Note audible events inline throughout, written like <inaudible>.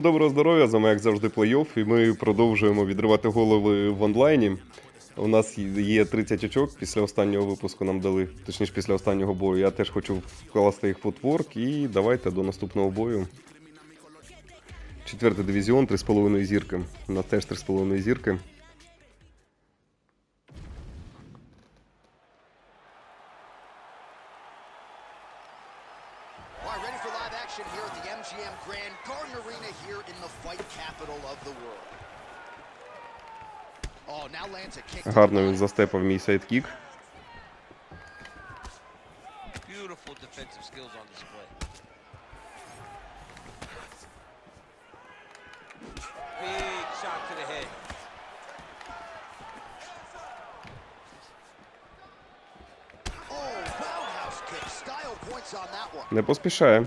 Доброго здоров'я, з вами як завжди плей-офф, і ми продовжуємо відривати голови в онлайні. У нас є 30 очок після останнього випуску нам дали, точніше після останнього бою. Я теж хочу вкласти їх футворк і давайте до наступного бою. Четвертий дивізіон, 3,5 зірки. У нас теж 3,5 зірки. All right, ready for live action here at the MGM Grand Garden Arena here in the fight capital of the world. Oh, now lands a kick. to the Гарно він застепав мій сайдкік. Oh. Не поспішає.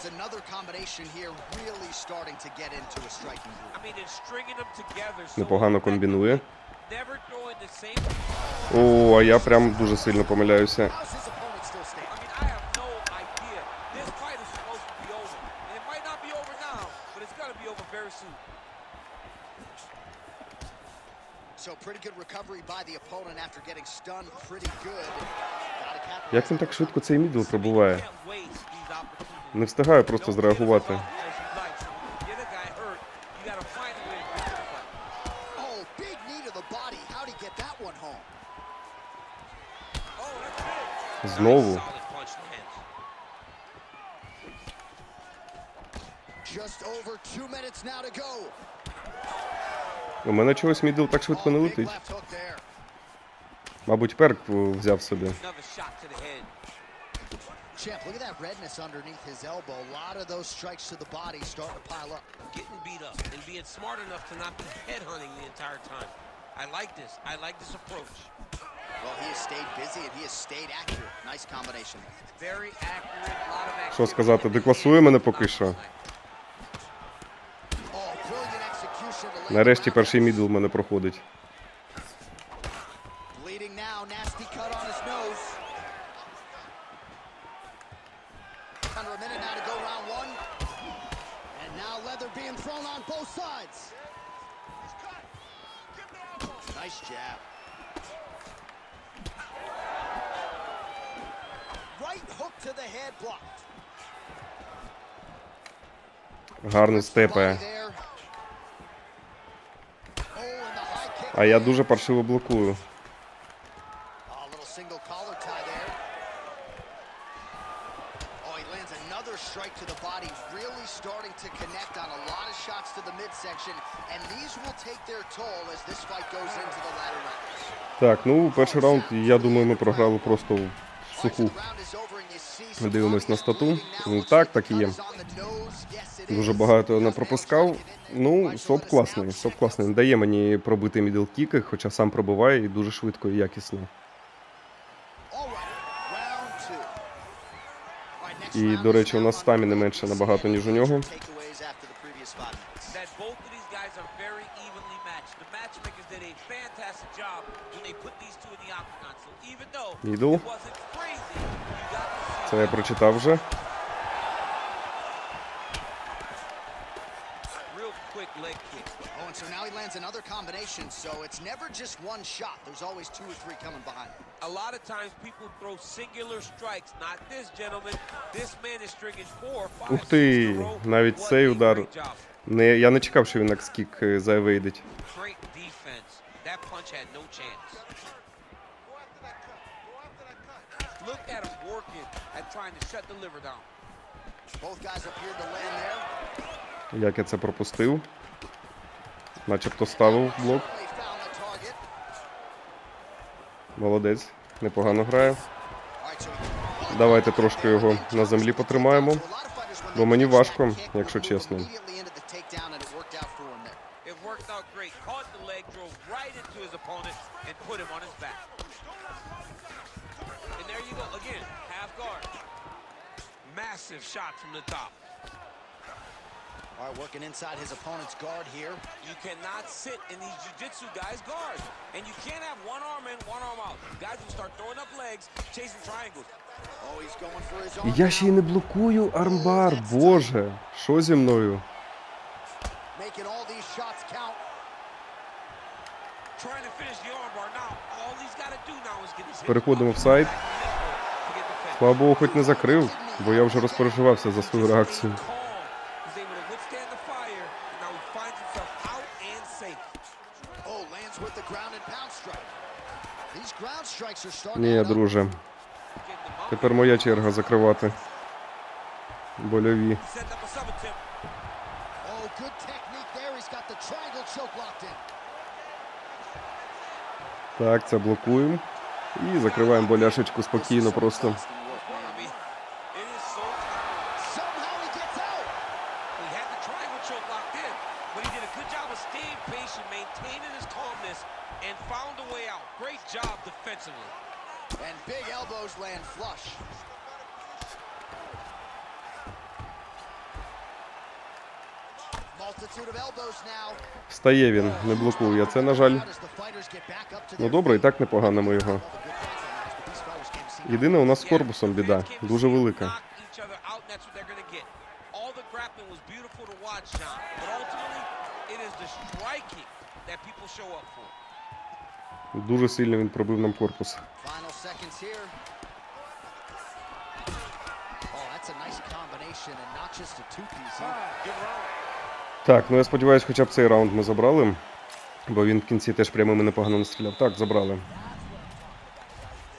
Oh, lands another combination here, really starting to get into a striking groove. I mean, they're stringing them together. Непогано комбінує. О, а я прям дуже сильно помиляюся. It's. So pretty good recovery by the opponent after getting stunned pretty good. Як він так швидко цей мідл пробуває? Can't waste these opportunities. Не встигаю просто зреагувати. Oh? Oh. Знову. У мене чогось мідл так швидко не Oh, летить. Мабуть, перк взяв собі. Another shot to the head. Champ, look at that redness underneath his elbow. A lot of those strikes to the body starting to pile up. Getting beat up and being smart enough to not be headhunting the entire time. I like this. I like this approach. Well, he has stayed busy and he has stayed accurate. Nice combination. Very accurate, a lot of activity. Що сказати, декласує мене поки що. Oh, Нарешті перший мідл в мене проходить. Bleeding now, nasty cut on his nose. Under a minute now to go round one. And now leather on both sides. Nice jab. Right hook to the head blocked. Гарно степає. Oh. А я дуже паршиво блокую. Oh, a little single collar tie there. Oh, he another strike to the body, really starting to connect on a lot of shots to the midsection, and these will take their toll as this fight goes into the latter rounds. Так, ну перший раунд, я думаю, ми програли просто в суху. some Дивимось на стату. Ну, так, так і є. Дуже багато не пропускав. Ну, СОП класний. СОп класний. Не дає мені пробити мідл-кіки, хоча сам пробиває і дуже швидко і якісно. All right, round two. All right, next І, до речі, у нас стаміни underway. менше набагато, ніж у нього. major takeaways after the previous five minutes. that both of these guys are very evenly matched. The matchmakers did a fantastic job when they put these two in the octagon. So even though Middle. it wasn't crazy, you got to see Це я прочитав вже. real quick leg kick. Oh, and so now he combination, so it's never just one shot. There's always two or three coming behind him. A lot of times people throw singular strikes. Not this gentleman. This man is stringing four, five, Ух six ти, навіть цей удар. Не, я не чекав, що він е, had no chance. Look at him working at trying to shut the liver down. Both guys appeared to land there. Як я це пропустив. Начебто ставив блок. Молодець. Непогано грає. Давайте трошки його на землі потримаємо. Бо мені важко, якщо чесно. Massive shot from the top. All working inside his opponent's guard here. You cannot sit in these jiu-jitsu guys' guards. And you can't have one arm in, one arm out. Guys will start throwing up legs, chasing triangles. Oh, he's going for his arm я ще й не блокую армбар. Боже, що зі мною? making all these shots count. Trying to finish the armbar. Now, all he's got to do now is get his Переходимо в сайт. Слава Богу, хоч не закрив, бо я вже розпереживався за свою реакцію. Calm. He's able to withstand the fire. And now he finds himself out and safe. Oh, lands with the ground and pound strike. These ground strikes are starting Ні, друже. Тепер моя черга закривати. Больові. Oh. Так, це блокуємо. І закриваємо боляшечку спокійно просто. And found a way out. Great job defensively. And big elbows land flush. Встає він, не блокує. Я Це, на жаль, ну добре, і так непогано ми його. Єдине, у нас з корпусом біда, дуже велика. That people show up for. Дуже сильно він пробив нам корпус. Oh. Так, ну я сподіваюся, хоча б цей раунд ми забрали. Бо він в кінці теж прямими непогано настріляв. Так, забрали.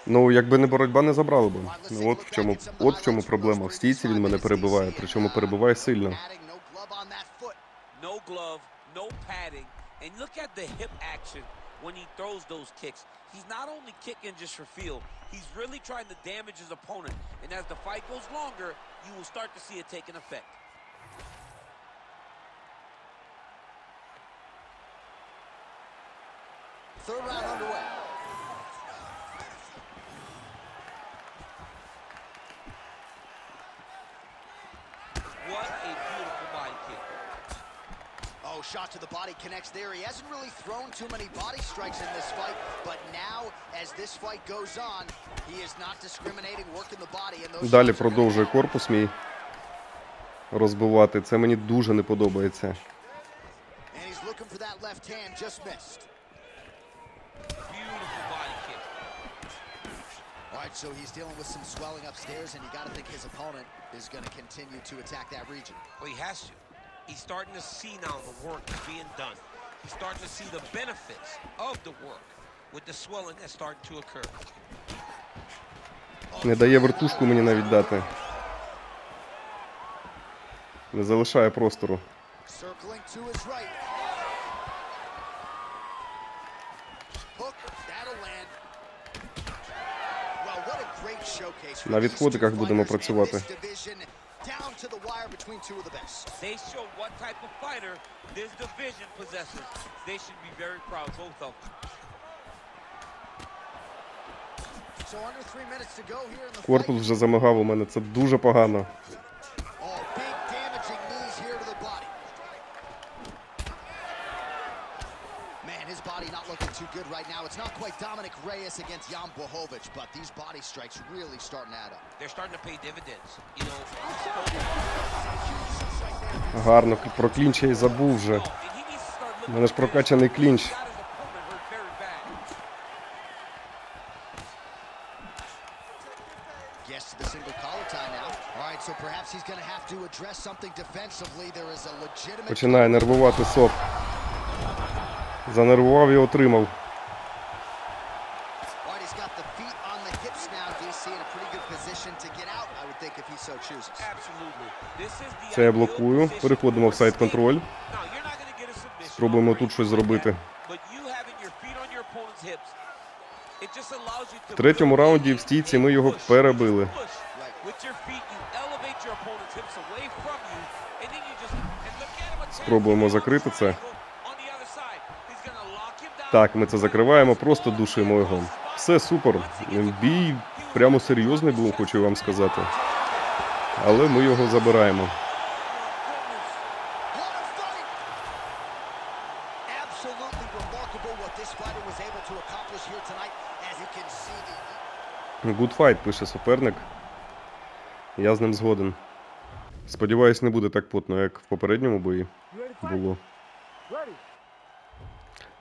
Ну, якби не боротьба, не забрали б. Ну от в чому, от в чому проблема. В стійці він мене перебиває, причому перебиває сильно. No glove, no padding, and look at the hip action when he throws those kicks. He's not only kicking just for feel, he's really trying to damage his opponent. And as the fight goes longer, you will start to see it taking effect. Third round underway. What a beautiful body kick. Oh, shot to the body connects there. He hasn't really thrown too many body strikes in this fight, but now, as this fight goes on, he is not discriminating, working the body. And those Далі продовжує корпус мій розбивати. Це мені дуже не подобається. And he's looking for that left hand, just missed. Beautiful body kick. All right, so he's dealing with some swelling upstairs, and you got to think his opponent is going to continue to attack that region. Well, he has to. He's starting to see now the work that's being done. He's starting to see the benefits of the work with the swelling that's starting to occur. Не дає вертушку мені навіть дати. Не залишає простору. Circling to his right. Hook, that'll land. Well, what a great showcase. На for these відходиках two будемо fighters in працювати. To the wire between two of the best. They show what type of fighter this division possesses. They should be very proud, both of them. So under three minutes to go here in the Корпус вже замигав у мене. Це дуже погано. Oh, big damaging knees here to the body. Man, his body not looking too good right now. It's not quite Dominic Reyes against Jan Bohovic, but these body strikes really starting to add up. They're starting to pay dividends. You know, Гарно, про клінч я й забув вже. oh, У мене ж прокачаний клінч. Gets to the single collar tie now. All right, so perhaps he's going to have to address something defensively. There is a legitimate. Починає нервувати соп. Занервував і отримав. Це я блокую. Переходимо в сайт контроль. Спробуємо тут щось зробити. В третьому раунді в стійці ми його перебили. Спробуємо закрити це. Так, ми це закриваємо, просто душимо його. Все супер. Бій прямо серйозний був, хочу вам сказати. Але ми його забираємо. Good fight, пише суперник. Я з ним згоден. Сподіваюсь, не буде так потно, як в попередньому бої було.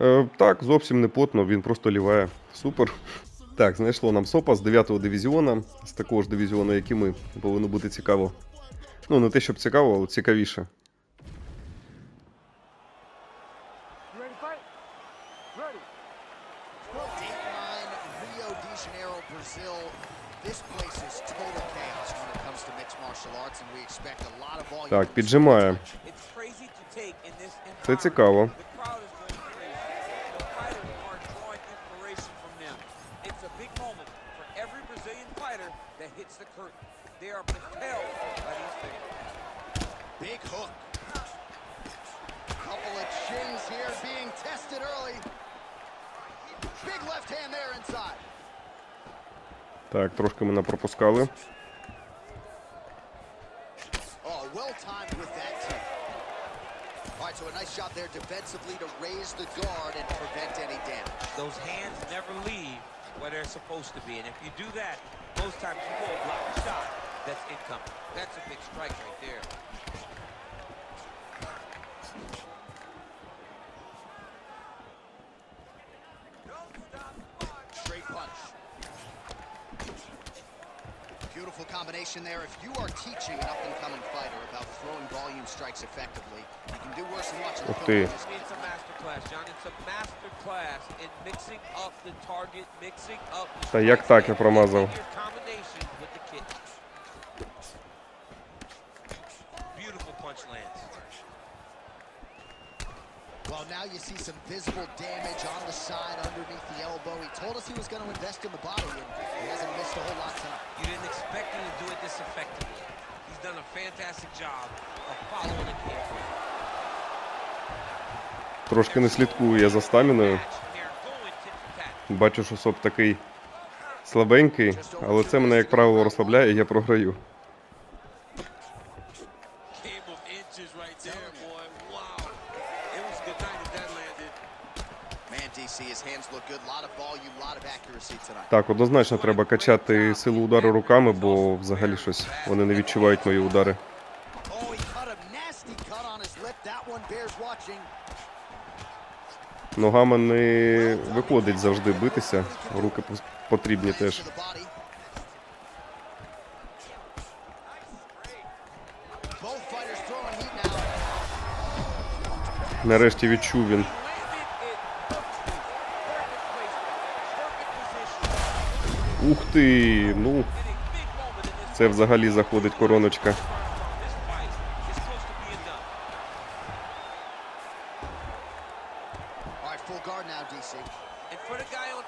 Е, так, зовсім не потно, він просто ліває. Супер. Так, знайшло нам СОПа з 9-го дивізіона, з такого ж дивізіону, як і ми. Повинно бути цікаво. Ну, не те, щоб цікаво, але цікавіше. Dateline, Rio de Janeiro, being tested early. Big left hand there inside. Так, трошки мене пропускали. Oh, well timed with that too. All right, so a nice job there defensively to raise the guard and prevent any damage. Those hands never leave where they're supposed to be. And if you do that, most times you will block a shot that's incoming. That's a big strike right there. combination there. If you are teaching an up-and-coming fighter about throwing volume strikes effectively, you can do worse than watching the Ух film. ты. in this It's a master class, John. It's a master class in mixing up the target, mixing up the Та як strikes, так я and промазав? your combination with the kick. Beautiful punch lands. Well, now you see some visible damage on the side underneath the elbow. He told us he was going to invest in the body, Done a fantastic job of following the kick. Трошки не слідкую я за стаміною. Бачу, що СОП такий слабенький, але це мене, як правило, розслабляє, і я програю. Game of inches right there, boy. Wow. It was a good night if that landed. Man, DC, his hands look good. A lot of volume, a lot of accuracy tonight. Так, однозначно треба качати силу удару руками, бо взагалі щось вони не відчувають мої удари. Oh. Ногами не виходить завжди битися, руки потрібні теж. Нарешті відчув він. Landed it perfectly. Perfect placement. Perfect position. Ух ти! Ну, And a big moment in this це взагалі заходить короночка. This fight is close to being done. All right, full guard now, DC. And for the guy on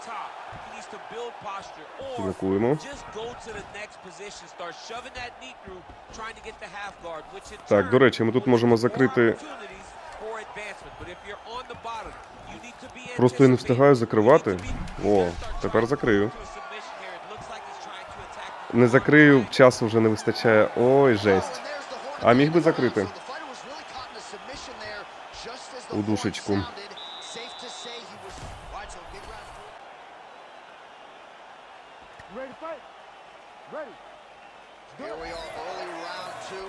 top, he needs to build posture or Блокуємо. Так, до речі, ми тут можемо закрити- Просто я не встигаю закривати. О, тепер закрию. get to a submission here. It looks like he's trying to attack the Не закрию, часу вже не вистачає. Ой, жесть. А міг би закрити. У the fighter was really caught in a submission there, just as the У horn душечку. sounded. Safe to say he was- All right, so big round four. Ready to fight? Ready. Here we are, early round two.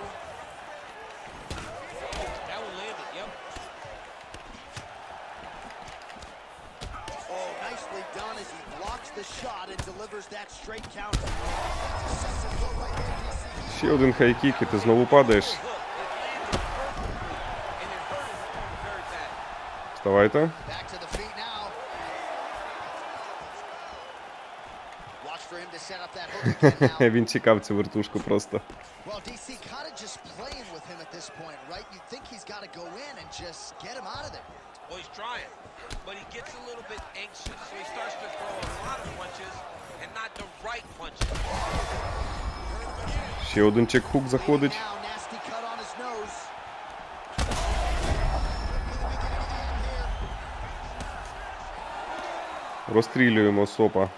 That one landed, yep. Oh, nicely done as he blocks the shot and delivers that straight counter. Successive blow right there, DC. Ще один хайкік, і ти знову падаєш. Вставайте. <laughs> Він чекав цю вертушку it hurt his opponent very bad. Вставайте. Back to the feet now. Watch for him to set up that hook again now. Він чекав цю вертушку просто. Well, DC kind of just playing with him at this point, right? You think he's got to go in and just get him out of there. Well, he's trying, but he gets a little bit anxious, so he starts to throw a lot of punches and not the right punches. Ще один чек-хук заходить. Розстрілюємо сопа.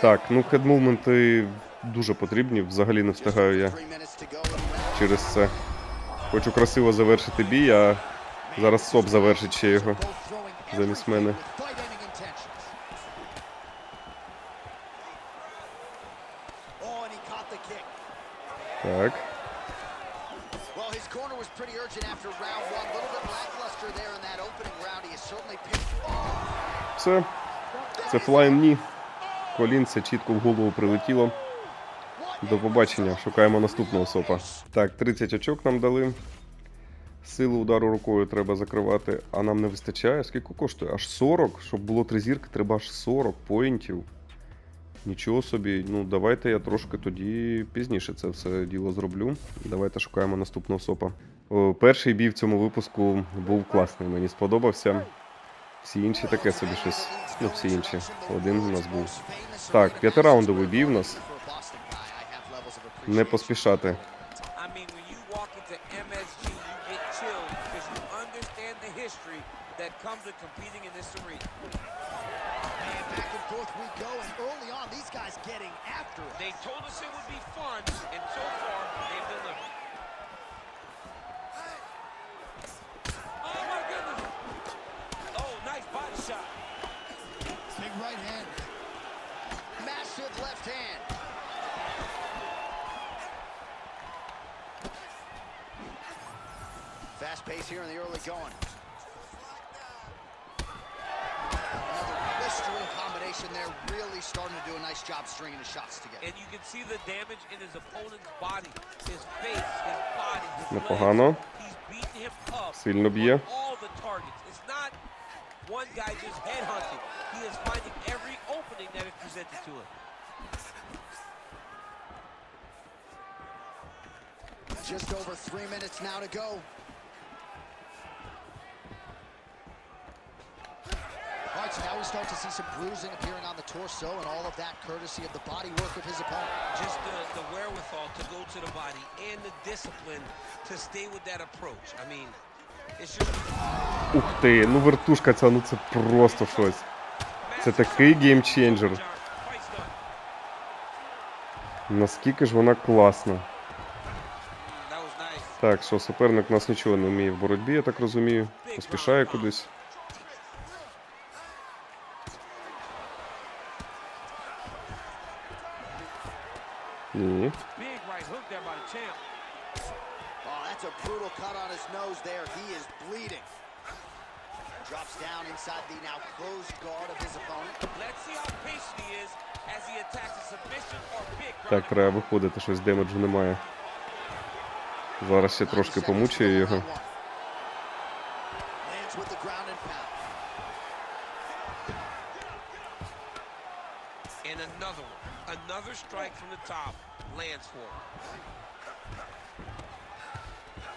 Так, ну хедмувменти дуже потрібні. Взагалі не встигаю я через це. Хочу красиво завершити бій, а зараз соп завершить ще його. Замість мене. Oh. Так. Oh, Все. Це флайн ні. Колінце чітко в голову прилетіло. До побачення. Шукаємо наступного сопа. Так, 30 очок нам дали. Силу удару рукою треба закривати, а нам не вистачає. Скільки коштує? Аж 40. Щоб було три зірки, треба аж 40 поінтів. Нічого собі. Ну, давайте я трошки тоді пізніше це все діло зроблю. Давайте шукаємо наступного сопа. Перший бій в цьому випуску був класний, мені сподобався. Всі інші таке собі щось. Ну, всі інші. Один у нас був. Так, п'ятираундовий бій в нас. Не поспішати. Comes with competing in this arena. And back and forth we go, and early on, these guys getting after it. They told us it would be fun, and so far, they've delivered. Oh, my goodness. Oh, nice body shot. Big right hand. Massive left hand. Fast pace here in the early going. combination there, really starting to do a nice job stringing the shots together. And you can see the damage in his opponent's body, his face, his body, his. He's beating him up Silno bija. all the targets. It's not one guy just headhunting. He is finding every opening that is presented to him. Just over three minutes now to go. All now we start to see some bruising appearing on the torso, and all of that courtesy of the body work of his opponent. Just the, the wherewithal to go to the body and the discipline to stay with that approach. I mean, it's just Ух ти, ну вертушка ця, ну це просто щось. Це такий геймченджер. Наскільки ж вона класна. Так, що суперник нас нічого не вміє в боротьбі, я так розумію. Поспішає кудись. Ні. Oh, that's a brutal cut on his nose there. He is bleeding. Drops down inside the now closed guard of his opponent. Let's see how patient he is as he attacks a submission or big Так, треба виходити, щось демеджу немає. Зараз ще трошки помучаю його. Lands with the ground and pound. Another strike from the top lands for him.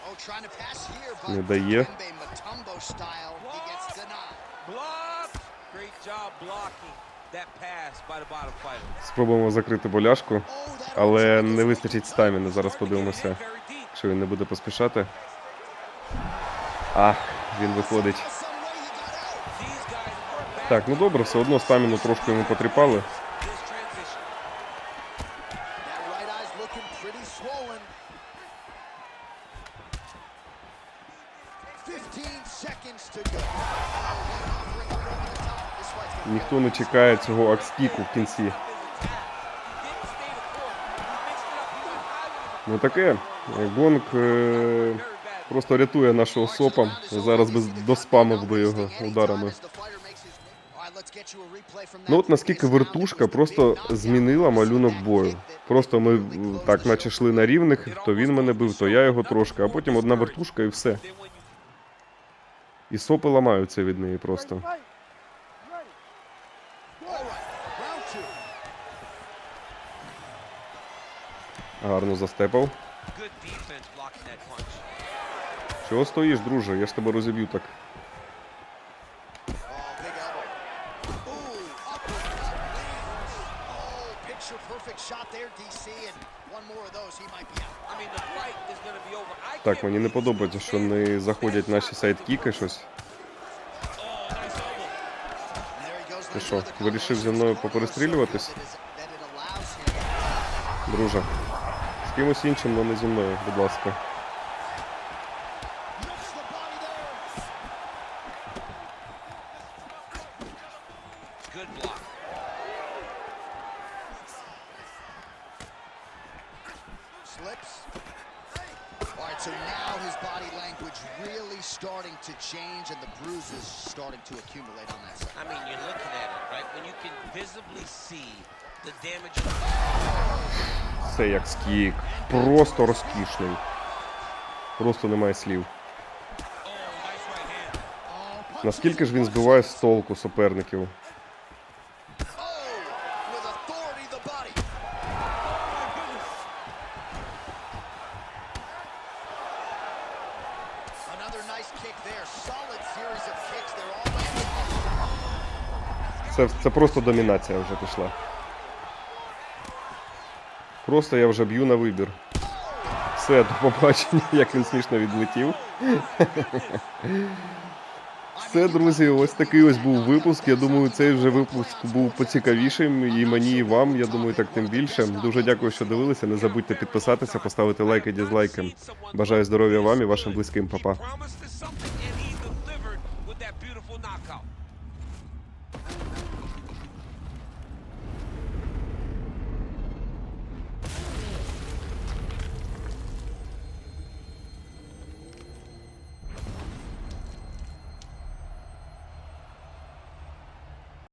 Oh, trying to pass here, but Не дає. Dikembe Mutombo style, he gets denied. Block! Great job blocking that pass by the bottom fighter. Спробуємо закрити боляшку, Oh, але не вистачить стаміни. Зараз подивимося, якщо він не буде поспішати. Ах, він виходить. Так, ну добре, все одно стаміну трошки йому потріпали. It up. He went high with Ну таке. Гонг е, very bad. просто рятує нашого сопа. Зараз би доспамив би його ударами. Ну от наскільки вертушка просто змінила малюнок бою. Просто ми так наче йшли на рівних, то він мене бив, то я його трошки, а потім одна вертушка і все. І сопи ламаються від неї просто. Fight. Ready. Гарно застепав. Чого стоїш, друже? Я ж тебе розіб'ю так. Так, мені не подобається, що не заходять наші сайдкіки щось. Oh, Ти що, вирішив зі мною поперестрілюватись? Друже, з кимось іншим, але не зі мною, будь ласка. Mix the body there. Good block. Slips. All right, so now his body language really starting to change and the bruises starting to accumulate on that side. I mean, you're looking at it, right? When you can visibly see the damage. Це як скік. Просто розкішний. Просто немає слів. Наскільки ж він збиває з толку суперників? Це, це просто домінація вже пішла. Просто я вже б'ю на вибір. Все, до побачення, як він смішно відлетів. Все, друзі, ось такий ось був випуск. Я думаю, цей вже випуск був поцікавішим. І мені, і вам. Я думаю, так тим більше. Дуже дякую, що дивилися. Не забудьте підписатися, поставити лайки, дізлайки. Бажаю здоров'я вам і вашим близьким, Па-па.